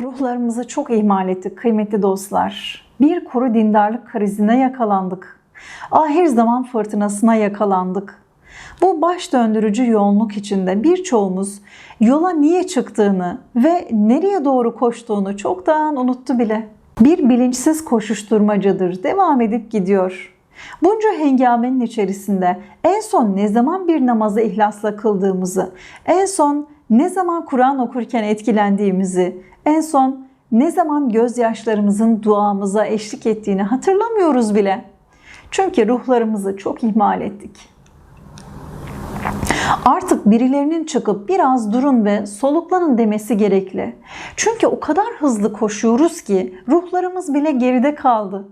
Ruhlarımızı çok ihmal ettik kıymetli dostlar. Bir kuru dindarlık krizine yakalandık. Ahir zaman fırtınasına yakalandık. Bu baş döndürücü yoğunluk içinde birçoğumuz yola niye çıktığını ve nereye doğru koştuğunu çoktan unuttu bile. Bir bilinçsiz koşuşturmacadır. Devam edip gidiyor. Bunca hengamenin içerisinde en son ne zaman bir namazı ihlasla kıldığımızı, en son ne zaman Kur'an okurken etkilendiğimizi, en son ne zaman gözyaşlarımızın duamıza eşlik ettiğini hatırlamıyoruz bile. Çünkü ruhlarımızı çok ihmal ettik. Artık birilerinin çıkıp biraz durun ve soluklanın demesi gerekli. Çünkü o kadar hızlı koşuyoruz ki ruhlarımız bile geride kaldı.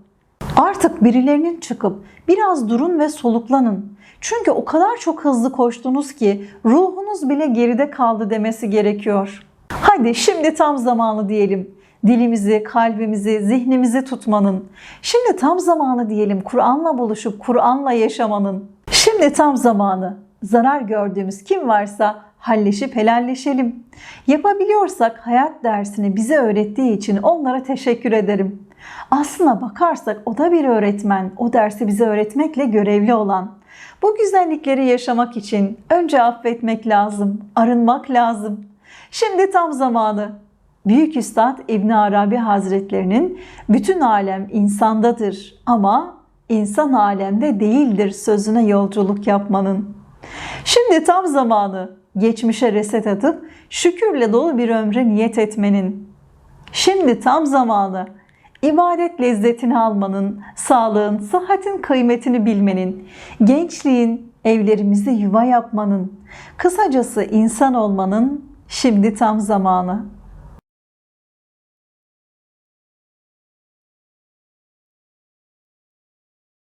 Artık birilerinin çıkıp biraz durun ve soluklanın. Çünkü o kadar çok hızlı koştunuz ki ruhunuz bile geride kaldı demesi gerekiyor. Hadi şimdi tam zamanı diyelim. Dilimizi, kalbimizi, zihnimizi tutmanın. Şimdi tam zamanı diyelim Kur'an'la buluşup Kur'an'la yaşamanın. Şimdi tam zamanı. Zarar gördüğümüz kim varsa halleşip helalleşelim. Yapabiliyorsak hayat dersini bize öğrettiği için onlara teşekkür ederim. Aslına bakarsak o da bir öğretmen, o dersi bize öğretmekle görevli olan. Bu güzellikleri yaşamak için önce affetmek lazım, arınmak lazım. Şimdi tam zamanı. Büyük Üstad İbn Arabi Hazretlerinin bütün alem insandadır ama insan alemde değildir sözüne yolculuk yapmanın. Şimdi tam zamanı geçmişe reset atıp şükürle dolu bir ömre niyet etmenin. Şimdi tam zamanı ibadet lezzetini almanın, sağlığın, sıhhatin kıymetini bilmenin, gençliğin evlerimizi yuva yapmanın, kısacası insan olmanın şimdi tam zamanı.